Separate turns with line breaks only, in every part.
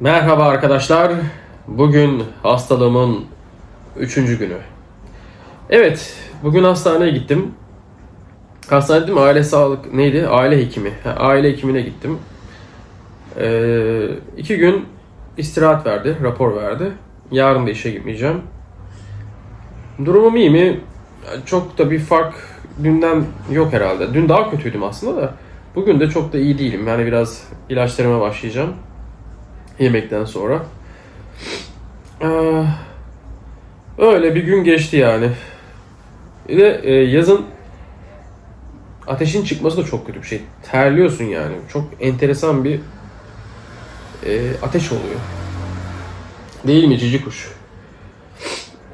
Merhaba arkadaşlar. Bugün hastalığımın üçüncü günü. Evet, bugün hastaneye gittim. Hastane dedim aile sağlık neydi? Aile hekimi. Aile hekimine gittim. Ee, iki gün istirahat verdi, rapor verdi. Yarın da işe gitmeyeceğim. Durumum iyi mi? Çok da bir fark dünden yok herhalde. Dün daha kötüydüm aslında da. Bugün de çok da iyi değilim. Yani biraz ilaçlarıma başlayacağım yemekten sonra. Ee, öyle bir gün geçti yani. Bir de e, yazın ateşin çıkması da çok kötü bir şey. Terliyorsun yani. Çok enteresan bir e, ateş oluyor. Değil mi cici kuş?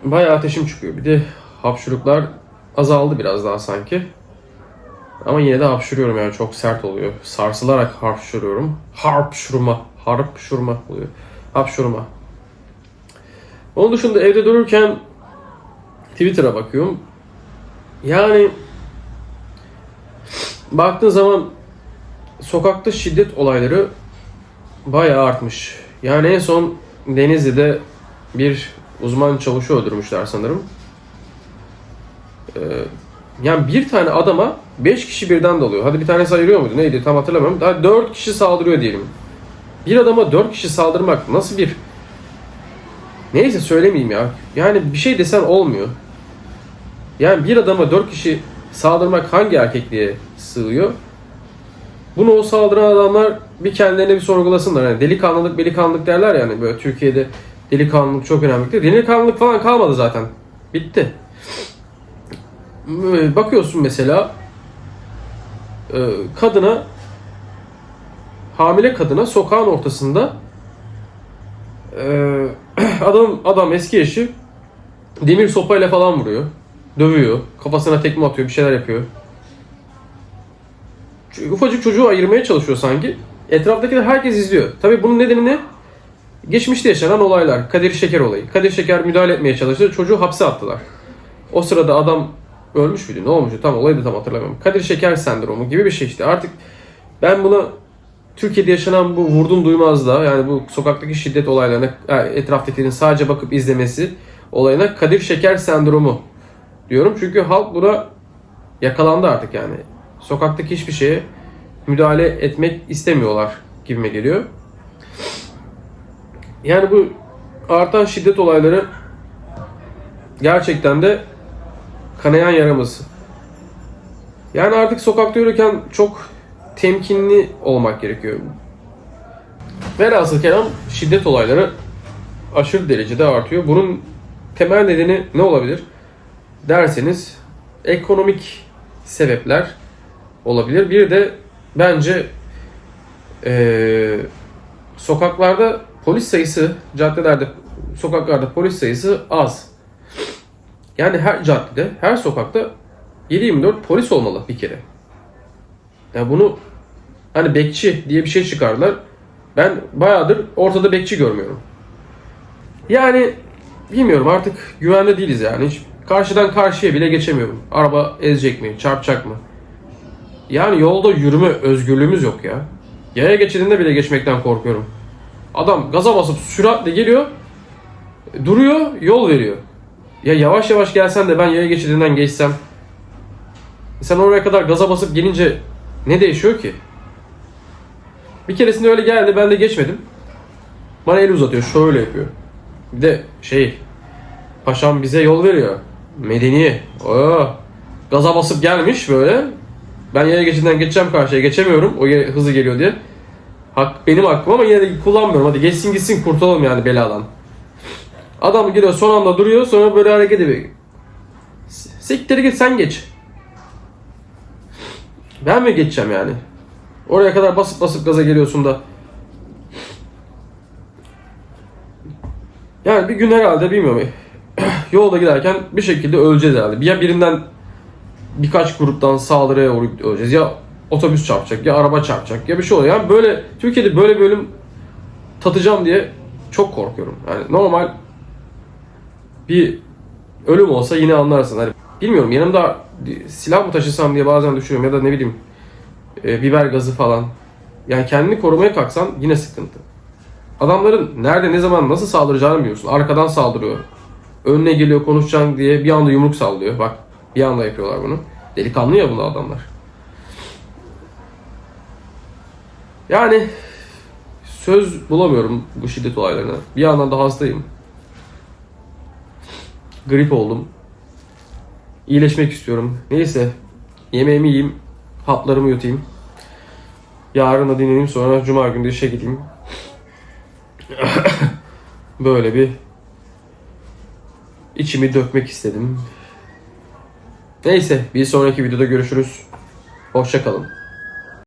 Bayağı ateşim çıkıyor. Bir de hapşuruklar azaldı biraz daha sanki. Ama yine de hapşuruyorum yani çok sert oluyor. Sarsılarak hapşuruyorum. Harpşurma, harpşurma oluyor. Hapşurma. Onun dışında evde dururken Twitter'a bakıyorum. Yani baktığın zaman sokakta şiddet olayları bayağı artmış. Yani en son Denizli'de bir uzman çavuşu öldürmüşler sanırım. Ee, yani bir tane adama 5 kişi birden dalıyor. Hadi bir tanesi ayırıyor muydu? Neydi tam hatırlamıyorum. Daha 4 kişi saldırıyor diyelim. Bir adama 4 kişi saldırmak nasıl bir... Neyse söylemeyeyim ya. Yani bir şey desen olmuyor. Yani bir adama 4 kişi saldırmak hangi erkekliğe sığıyor? Bunu o saldıran adamlar bir kendilerine bir sorgulasınlar. Yani delikanlılık, delikanlılık derler yani böyle Türkiye'de delikanlılık çok önemlidir. Delikanlılık falan kalmadı zaten. Bitti. Bakıyorsun mesela e, kadına hamile kadına sokağın ortasında e, adam adam eski eşi demir sopayla falan vuruyor. Dövüyor. Kafasına tekme atıyor. Bir şeyler yapıyor. Ufacık çocuğu ayırmaya çalışıyor sanki. Etraftakiler herkes izliyor. Tabii bunun nedeni ne? Geçmişte yaşanan olaylar. Kadir Şeker olayı. Kadir Şeker müdahale etmeye çalıştı. Çocuğu hapse attılar. O sırada adam ölmüş müydü? Ne olmuştu? Tam olayı da tam hatırlamıyorum. Kadir Şeker sendromu gibi bir şey işte. Artık ben buna Türkiye'de yaşanan bu vurdum duymazda yani bu sokaktaki şiddet olaylarına yani etraftakilerin sadece bakıp izlemesi olayına Kadir Şeker sendromu diyorum. Çünkü halk buna yakalandı artık yani. Sokaktaki hiçbir şeye müdahale etmek istemiyorlar gibime geliyor. Yani bu artan şiddet olayları gerçekten de kanayan yaramız. Yani artık sokakta yürürken çok temkinli olmak gerekiyor. Velhasıl kelam şiddet olayları aşırı derecede artıyor. Bunun temel nedeni ne olabilir derseniz ekonomik sebepler olabilir. Bir de bence eee, sokaklarda polis sayısı, caddelerde, sokaklarda polis sayısı az. Yani her caddede, her sokakta 7-24 polis olmalı bir kere. Ya bunu hani bekçi diye bir şey çıkardılar. Ben bayağıdır ortada bekçi görmüyorum. Yani bilmiyorum artık güvende değiliz yani. Hiç karşıdan karşıya bile geçemiyorum. Araba ezecek mi, çarpacak mı? Yani yolda yürüme özgürlüğümüz yok ya. Yaya geçidinde bile geçmekten korkuyorum. Adam gaza basıp süratle geliyor, duruyor, yol veriyor. Ya yavaş yavaş gelsen de ben yaya geçidinden geçsem. Sen oraya kadar gaza basıp gelince ne değişiyor ki? Bir keresinde öyle geldi ben de geçmedim. Bana el uzatıyor şöyle yapıyor. Bir de şey paşam bize yol veriyor. Medeni. Oo. Gaza basıp gelmiş böyle. Ben yaya geçidinden geçeceğim karşıya geçemiyorum. O hızlı geliyor diye. Hak benim hakkım ama yine de kullanmıyorum. Hadi geçsin gitsin kurtulalım yani beladan. Adam gidiyor son anda duruyor sonra böyle hareket ediyor. Siktir git sen geç. Ben mi geçeceğim yani? Oraya kadar basıp basıp gaza geliyorsun da. Yani bir gün herhalde bilmiyorum. Yolda giderken bir şekilde öleceğiz herhalde. Ya birinden birkaç gruptan saldırıya uğrayıp öleceğiz. Ya otobüs çarpacak ya araba çarpacak ya bir şey oluyor. Yani böyle Türkiye'de böyle bir ölüm tatacağım diye çok korkuyorum. Yani normal bir ölüm olsa yine anlarsın. Hani bilmiyorum yanımda silah mı taşısam diye bazen düşünüyorum ya da ne bileyim e, biber gazı falan. Yani kendini korumaya kalksan yine sıkıntı. adamların nerede, ne zaman, nasıl saldıracağını bilmiyorsun. Arkadan saldırıyor. Önüne geliyor konuşacaksın diye bir anda yumruk sallıyor. Bak bir anda yapıyorlar bunu. Delikanlı ya bunu adamlar. Yani söz bulamıyorum bu şiddet olaylarına. Bir yandan da hastayım. Grip oldum. İyileşmek istiyorum. Neyse yemeğimi yiyeyim. Haplarımı yutayım. Yarın da dinleneyim sonra cuma günü işe gideyim. Böyle bir içimi dökmek istedim. Neyse bir sonraki videoda görüşürüz. Hoşçakalın.